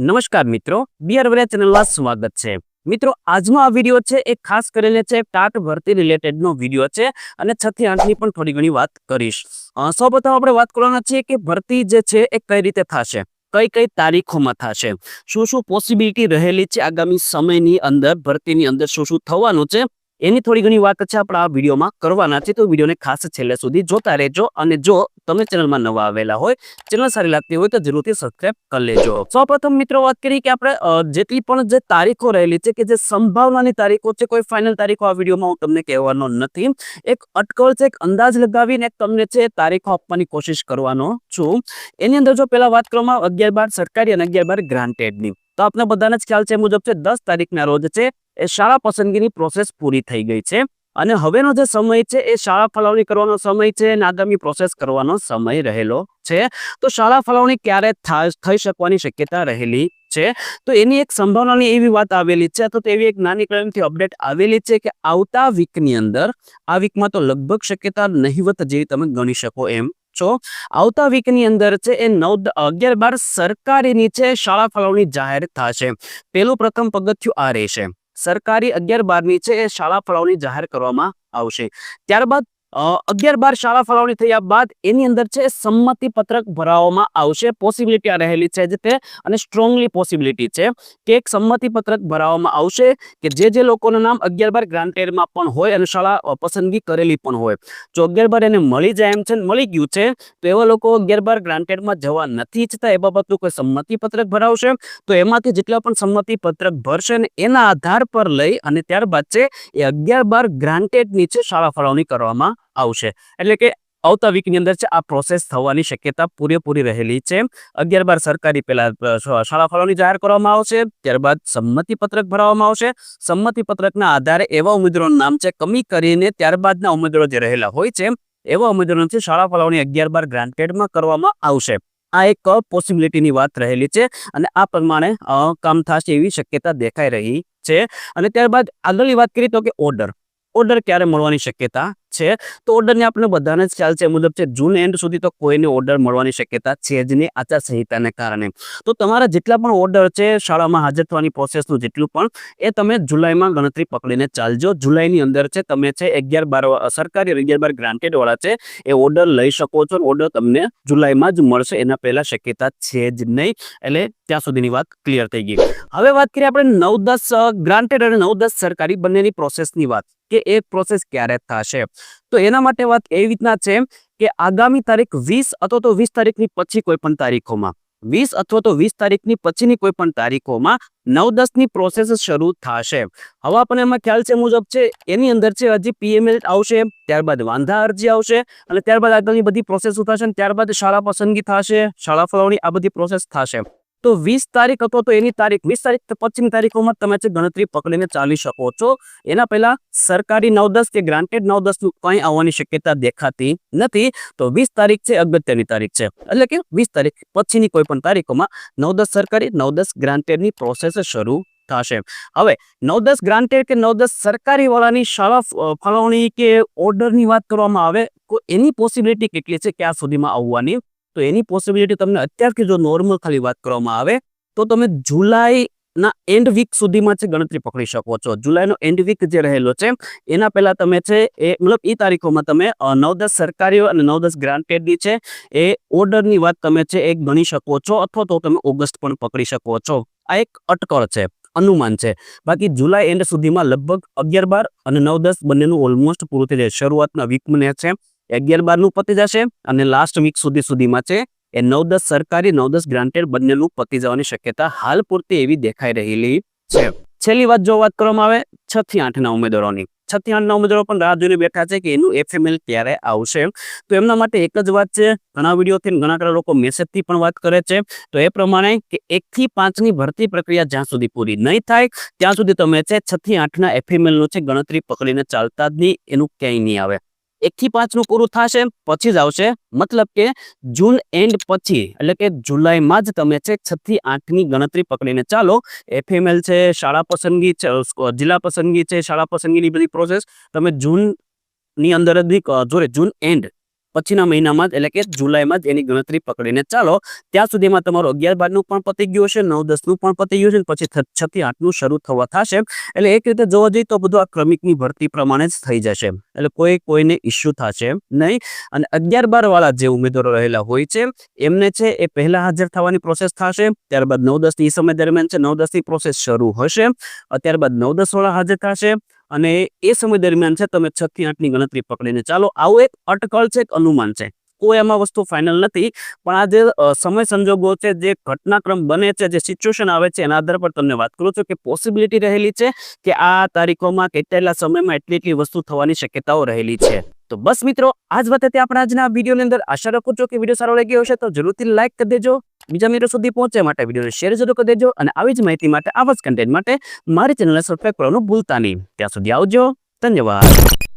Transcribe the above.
નમસ્કાર મિત્રો બિયર વેરિયા ચેનલમાં સ્વાગત છે. મિત્રો, આજનો આ વીડિયો છે, એ ખાસ કરીને છે, ટાટ ભરતી રિલેટેડનો વીડિયો છે, અને છ થી આઠની પણ થોડી ઘણી વાત કરીશ. સૌપ્રથમ આપણે વાત કરવાના છીએ કે ભરતી જે છે, એ કઈ રીતે થશે? કઈ કઈ તારીખોમાં થશે? શું શું પોસિબિલિટી રહેલી છે આગામી સમયની અંદર, ભરતીની અંદર શું શું થવાનું છે? એની થોડી ઘણી વાત છે આપણે આ વિડીયોમાં કરવાના છે, તો વિડીયોને ખાસ છેલ્લે સુધી જોતા રહેજો અને જો તમે ચેનલમાં નવા આવેલા હોય, ચેનલ સારી લાગતી હોય તો જરૂરથી સબસ્ક્રાઇબ કરી લેજો. સૌપ્રથમ મિત્રો વાત કરી કે આપણે જેટલી પણ જે તારીખો રહેલી છે કે જે સંભાવનાની તારીખો છે, કોઈ ફાઇનલ તારીખો આ વિડીયોમાં હું તમને કહેવાનો નથી. એક અટકળ છે, એક અંદાજ લગાવીને તમને છે, તારીખો આપવાની કોશિશ કરવાનો છું. એની અંદર જો પહેલા વાત કરવામાં અગિયાર બાર સરકારી અને અગિયાર બાર ગ્રાન્ટેડની તો આપણે બધાને જ ખ્યાલ છે મુજબ છે, દસ તારીખના રોજ છે એ શાળા પસંદગીની પ્રોસેસ પૂરી થઈ ગઈ છે. અને હવેનો જે સમય છે, એ શાળા ફાળવણી કરવાનો સમય છે અને આગામી પ્રોસેસ કરવાનો સમય રહેલો છે. તો શાળા ફાળવણી ક્યારે થઈ શકવાની શક્યતા રહેલી છે? તો એની એક સંભાવનાની એવી વાત આવેલી છે તો તેવી એક નાની કલમથી અપડેટ આવેલી છે કે આવતા વીકની અંદર, આ વીકમાં તો લગભગ શક્યતા નહીવત જેવી તમે ગણી શકો એમ છો. આવતા વીકની અંદર છે, એ નવ અગિયાર બાર સરકારીની છે શાળા ફાળવણી જાહેર થશે. પેલું પ્રથમ પગથિયું આ રહેશે. સરકારી અગિયાર બારમી છે એ શાળા ફાળવણી જાહેર કરવામાં આવશે. ત્યારબાદ અગિયાર બાર શાળા ફાળવણી થયા બાદ એની અંદર છે સંમતિ પત્રક ભરાવવામાં આવશે. પોસિબિલિટી રહેલી છે જે તે અને સ્ટ્રોંગલી પોસિબિલિટી છે કે એક સંમતિ પત્રક ભરાવવામાં આવશે કે જે જે લોકોનું નામ અગિયાર બાર ગ્રાન્ટેડમાં પણ હોય અને શાળા પસંદગી કરેલી પણ હોય. જો અગિયાર બાર એને મળી જાય એમ છે મળી ગયું છે, તો એવા લોકો અગિયાર બાર ગ્રાન્ટેડમાં જવા નથી ઈચ્છતા. એ બાબતનું કોઈ સંમતિ પત્રક ભરાવશે, તો એમાંથી જેટલા પણ સંમતિ પત્રક ભરશે ને એના આધાર પર લઈ અને ત્યારબાદ છે એ અગિયાર બાર ગ્રાન્ટેડની છે શાળા ફાળવણી કરવામાં આવશે. એટલે કે આવતા વીકની અંદર છે આ પ્રોસેસ થવાની શક્યતા પૂરેપૂરી રહેલી છે. અગિયાર બાર સરકારી પહેલા શાળા ફાળવણી જાહેર કરવામાં આવશે, ત્યારબાદ સંમતિ પત્રક ભરાવવામાં આવશે. સંમતિ પત્રકના આધારે એવા ઉમેદવારોનું નામ છે, કમી કરીને ત્યારબાદના ઉમેદવારો જે રહેલા હોય છે, એવા ઉમેદવારોની છે શાળા ફાળવણી અગિયાર બાર ગ્રાન્ટેડમાં કરવામાં આવશે. આ એક પોસિબિલિટીની વાત રહેલી છે અને આ પ્રમાણે કામ થશે એવી શક્યતા દેખાઈ રહી છે. અને ત્યારબાદ આગળની વાત કરીએ તો કે ઓર્ડર ઓર્ડર ક્યારે મળવાની શક્યતા છે? તો ઓર્ડરની આપણે બધાને જ ખ્યાલ છે મુજબ છે, જૂન એન્ડ સુધી તો કોઈને ઓર્ડર મળવાની શક્યતા છે જ નહીં આચારસંહિતાને કારણે. તો તમારા જેટલા પણ ઓર્ડર છે, શાળામાં હાજર થવાની પ્રોસેસનું જેટલું પણ, એ તમે જુલાઈમાં ગણતરી પકડીને ચાલજો. જુલાઈની અંદર છે, તમે છે, અગિયાર બાર સરકારી અગિયાર બાર ગ્રાન્ટેડવાળા છે, એ ઓર્ડર લઈ શકો છો ઓર્ડર તમને જુલાઈમાં જ મળશે, એના પહેલાં શક્યતા છે જ નહીં. એટલે ત્યાં સુધીની વાત ક્લિયર થઈ ગઈ. હવે વાત કરીએ આપણે નવ દસ ગ્રાન્ટેડ અને નવ દસ સરકારી બંનેની પ્રોસેસની વાત. કે એ પ્રોસેસ ક્યારે થશે? તો એના માટે વાત એવી રીતના છે કે આગામી તારીખ વીસ અથવા તો વીસ તારીખની પછી કોઈ પણ તારીખોમાં. વીસ અથવા તો વીસ તારીખની પછીની કોઈ પણ તારીખોમાં નવ દસની પ્રોસેસ શરૂ થશે. હવે આપણને એમાં ખ્યાલ છે મુજબ છે, એની અંદર છે હજી પીએમએલ આવશે, ત્યારબાદ વાંધા અરજી આવશે અને ત્યારબાદ આગળની બધી પ્રોસેસ થશે અને ત્યારબાદ શાળા પસંદગી થશે, શાળા ફાળવણી આ બધી પ્રોસેસ થશે. તો વીસ તારીખ અથવા તો એની તારીખ, વીસ તારીખ તો તારીખોમાં તમે છે ગણતરી પકડીને ચાલી શકો છો. એના પહેલા સરકારી નવ દસ કે ગ્રાન્ટેડ નવ દસનું કંઈ આવવાની શક્યતા દેખાતી નથી. તો વીસ તારીખ છે, અગત્યની તારીખ છે. એટલે કે વીસ તારીખ પછીની કોઈ પણ તારીખોમાં નવ દસ સરકારી, નવ દસ ગ્રાન્ટેડની પ્રોસેસ શરૂ થશે. હવે, નવ દસ ગ્રાન્ટેડ કે નવ દસ સરકારી વાળાની શાળા ફાળવણી કે ઓર્ડરની વાત કરવામાં આવે, તો એની પોસિબિલિટી કેટલી છે? ક્યાં સુધીમાં આવવાની? તો એની પોસિબિલિટી તમને અત્યારથી જો નોર્મલ ખાલી વાત કરવામાં આવે, તો તમે જુલાઈના એન્ડ વીક સુધીમાં છે ગણતરી પકડી શકો છો. જુલાઈનો એન્ડ વીક જે રહેલો છે, એના પહેલાં તમે છે એ, મતલબ એ તારીખોમાં તમે નવ દસ સરકારી અને નવ દસ ગ્રાન્ટેડની છે, એ ઓર્ડરની વાત તમે છે એ ગણી શકો છો, અથવા તો તમે ઓગસ્ટ પણ પકડી શકો છો. આ એક અટકળ છે, અનુમાન છે. બાકી જુલાઈ એન્ડ સુધીમાં લગભગ અગિયાર બાર અને નવ દસ બંનેનું ઓલમોસ્ટ પૂરું થઈ જાય. શરૂઆતના વીકમાં છે એ અગિયાર બારનું પતી જશે અને લાસ્ટ વીક સુધી સુધીમાં છે એ નવ દસ સરકારી નવ દસ ગ્રાન્ટેડ બંનેનું પતી જવાની શક્યતા હાલ પૂરતી એવી દેખાઈ રહેલી છે. છેલ્લી વાત જો વાત કરવામાં આવે, છ થી આઠના ઉમેદવારોની. છ થી આઠના ઉમેદવારો પણ રાહ જોઈને બેઠા છે કે એનું એફએમએલ ક્યારે આવશે. તો એમના માટે એક જ વાત છે, ઘણા વિડીયોથી ઘણા ખરા લોકો મેસેજથી પણ વાત કરે છે. તો એ પ્રમાણે કે એકથી પાંચની ભરતી પ્રક્રિયા જ્યાં સુધી પૂરી નહીં થાય, ત્યાં સુધી તમે છે છ થી આઠના એફએમએલનું છે ગણતરી પકડીને ચાલતા જ નહીં, એનું ક્યાંય નહીં આવે. એક થી પાંચનું પૂરું થશે, પછી જ આવશે. મતલબ કે જૂન એન્ડ પછી, એટલે કે જુલાઈમાં જ તમે છે છ થી આઠની ગણતરી પકડીને ચાલો. એફએમએલ છે, શાળા પસંદગી છે જિલ્લા પસંદગી છે, શાળા પસંદગીની બધી પ્રોસેસ તમે જૂનની અંદર જ ક- જૂન એન્ડ પછીના મહિનામાં જ એટલે કે જુલાઈમાં જ એની ગણતરી પકડીને ચાલો. ત્યાં સુધીમાં તમારું અગિયાર બારનું પણ પતી ગયું હશે, નવ દસનું પણ પતી ગયું છે, પછી છ થી આઠનું શરૂ થવા થશે. એટલે એક રીતે જોવા જઈએ તો બધું આ ક્રમિકની ભરતી પ્રમાણે જ થઈ જશે. એટલે કોઈ કોઈને ઇસ્યુ થશે નહીં. અને અગિયાર બાર વાળા જે ઉમેદવારો રહેલા હોય છે, એમને છે એ પહેલા હાજર થવાની પ્રોસેસ થશે, ત્યારબાદ નવ દસ એ સમય દરમિયાન છે, નવ દસની પ્રોસેસ શરૂ હશે ત્યારબાદ નવ દસ વાળા હાજર થશે અને એ સમય દરમિયાન છે, તમે છ થી આઠની ગણતરી પકડીને ચાલો, આવું એક અટકળ છે, એક અનુમાન છે. કોઈ એમાં વસ્તુ ફાઇનલ નથી, પણ આ જે સમય સંજોગો છે, જે ઘટનાક્રમ બને છે, જે સિચ્યુએશન આવે છે, એના આધાર પર તમને વાત કરું છું કે પોસિબિલિટી રહેલી છે કે આ તારીખોમાં કેટલા સમયમાં એટલી એટલી વસ્તુ થવાની શક્યતાઓ રહેલી છે. તો બસ મિત્રો, આજ વખતે આપણે આજના વિડીયોની અંદર આશા રાખું છું કે વીડિયો સારો લાગ્યો હશે, તો જરૂરથી લાઈક કરી દેજો. બીજા મિત્રો સુધી પહોંચે માટે વિડીયોને શેર જરૂર કરી દેજો અને આવી જ માહિતી માટે આવા જ કન્ટેન્ટ માટે મારી ચેનલને સબસ્ક્રાઈબ કરવાનું ભૂલતા નહીં. ત્યાં સુધી આવજો. ધન્યવાદ.